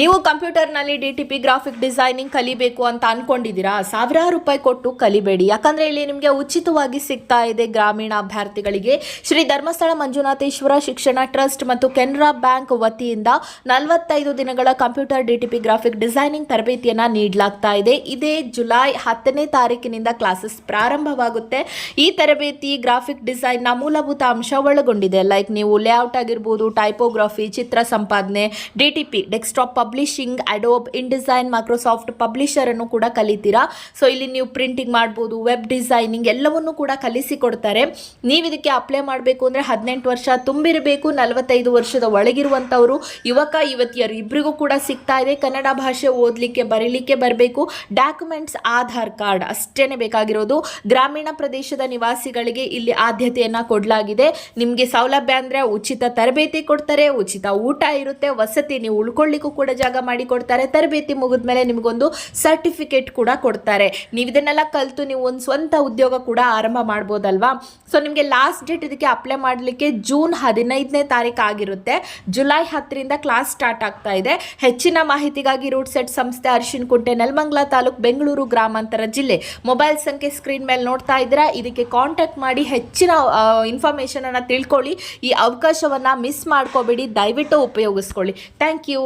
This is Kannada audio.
ನೀವು ಕಂಪ್ಯೂಟರ್ನಲ್ಲಿ D T P graphic designing ಕಲಿಬೇಕು ಅಂತ ಅನ್ಕೊಂಡಿದ್ದೀರಾ? ಸಾವಿರಾರು ರೂಪಾಯಿ ಕೊಟ್ಟು ಕಲಿಬೇಡಿ. ಯಾಕಂದ್ರೆ ಇಲ್ಲಿ ನಿಮಗೆ ಉಚಿತವಾಗಿ ಸಿಗ್ತಾ ಇದೆ ಗ್ರಾಮೀಣ ಅಭ್ಯರ್ಥಿಗಳಿಗೆ ಶ್ರೀ ಧರ್ಮಸ್ಥಳ ಮಂಜುನಾಥೇಶ್ವರ ಶಿಕ್ಷಣ ಟ್ರಸ್ಟ್ ಮತ್ತು ಕೆನರಾ ಬ್ಯಾಂಕ್ ವತಿಯಿಂದ ನಲವತ್ತೈದು ದಿನಗಳ computer D T P graphic designing ತರಬೇತಿಯನ್ನ ನೀಡಲಾಗ್ತಾ ಇದೆ. ಇದೇ ಜುಲೈ ಹತ್ತನೇ ತಾರೀಕಿನಿಂದ ಕ್ಲಾಸಸ್ ಪ್ರಾರಂಭವಾಗುತ್ತೆ. ಈ ತರಬೇತಿ ಗ್ರಾಫಿಕ್ ಡಿಸೈನ್ನ ಮೂಲಭೂತ ಅಂಶ ಒಳಗೊಂಡಿದೆ. ಲೈಕ್ ನೀವು ಲೇಔಟ್ ಆಗಿರ್ಬೋದು, ಟೈಪೋಗ್ರಫಿ, ಚಿತ್ರ ಸಂಪಾದನೆ, D T P, desktop publishing Adobe InDesign Microsoft Publisher ಅನ್ನು ಕೂಡ ಕಲಿತೀರಾ? ಸೊ ಇಲ್ಲಿ ನೀವು ಪ್ರಿಂಟಿಂಗ್ ಮಾಡ್ಬೋದು ವೆಬ್ ಡಿಸೈನಿಂಗ್ ಎಲ್ಲವನ್ನು ಕೂಡ ಕಲಿಸಿಕೊಡ್ತಾರೆ. ನೀವು ಇದಕ್ಕೆ ಅಪ್ಲೈ ಮಾಡಬೇಕು ಅಂದರೆ ಹದಿನೆಂಟು ವರ್ಷ ತುಂಬಿರಬೇಕು, ನಲವತ್ತೈದು ವರ್ಷದ ಒಳಗಿರುವಂಥವರು. ಯುವಕ, ಯುವತಿಯರು ಇಬ್ಬರಿಗೂ ಕೂಡ ಸಿಗ್ತಾ ಇದೆ. ಕನ್ನಡ ಭಾಷೆ ಓದಲಿಕ್ಕೆ, ಬರೀಲಿಕ್ಕೆ ಬರಬೇಕು. ಡಾಕ್ಯುಮೆಂಟ್ಸ್ ಆಧಾರ್ ಕಾರ್ಡ್ ಅಷ್ಟೇ ಬೇಕಾಗಿರೋದು. ಗ್ರಾಮೀಣ ಪ್ರದೇಶದ ನಿವಾಸಿಗಳಿಗೆ ಇಲ್ಲಿ ಆದ್ಯತೆಯನ್ನು ಕೊಡಲಾಗಿದೆ. ನಿಮಗೆ ಸೌಲಭ್ಯ ಅಂದರೆ ಉಚಿತ ತರಬೇತಿ ಕೊಡ್ತಾರೆ, ಉಚಿತ ಊಟ ಇರುತ್ತೆ, ವಸತಿ ನೀವು ಉಳ್ಕೊಳ್ಳಿಕ್ಕೂ ಕೂಡ ಜಾಗ ಮಾಡಿ ಕೊಡ್ತಾರೆ. ತರಬೇತಿ ಮುಗಿದ ಮೇಲೆ ನಿಮಗೊಂದು ಸರ್ಟಿಫಿಕೇಟ್ ಕೂಡ ಕೊಡ್ತಾರೆ. ನೀವು ಇದನ್ನೆಲ್ಲ ಕಲಿತು ನೀವು ಒಂದು ಸ್ವಂತ ಉದ್ಯೋಗ ಕೂಡ ಆರಂಭ ಮಾಡ್ಬೋದಲ್ವಾ? ಸೊ ನಿಮಗೆ ಲಾಸ್ಟ್ ಡೇಟ್ ಇದಕ್ಕೆ ಅಪ್ಲೈ ಮಾಡಲಿಕ್ಕೆ ಜೂನ್ ಹದಿನೈದನೇ ತಾರೀಕು ಆಗಿರುತ್ತೆ. ಜುಲೈ ಹತ್ತರಿಂದ ಕ್ಲಾಸ್ ಸ್ಟಾರ್ಟ್ ಆಗ್ತಾ ಇದೆ. ಹೆಚ್ಚಿನ ಮಾಹಿತಿಗಾಗಿ ರೂಟ್ ಸೆಟ್ ಸಂಸ್ಥೆ ಅರಿಶಿನಕುಂಟೆ ನೆಲಮಂಗಲ ತಾಲೂಕು ಬೆಂಗಳೂರು ಗ್ರಾಮಾಂತರ ಜಿಲ್ಲೆ. ಮೊಬೈಲ್ ಸಂಖ್ಯೆ ಸ್ಕ್ರೀನ್ ಮೇಲೆ ನೋಡ್ತಾ ಇದ್ದೀರಾ? ಇದಕ್ಕೆ ಕಾಂಟ್ಯಾಕ್ಟ್ ಮಾಡಿ ಹೆಚ್ಚಿನ ಇನ್ಫಾರ್ಮೇಷನನ್ನು ತಿಳ್ಕೊಳ್ಳಿ. ಈ ಅವಕಾಶವನ್ನು ಮಿಸ್ ಮಾಡ್ಕೋಬೇಡಿ. ದಯವಿಟ್ಟು ಉಪಯೋಗಿಸ್ಕೊಳ್ಳಿ. Thank you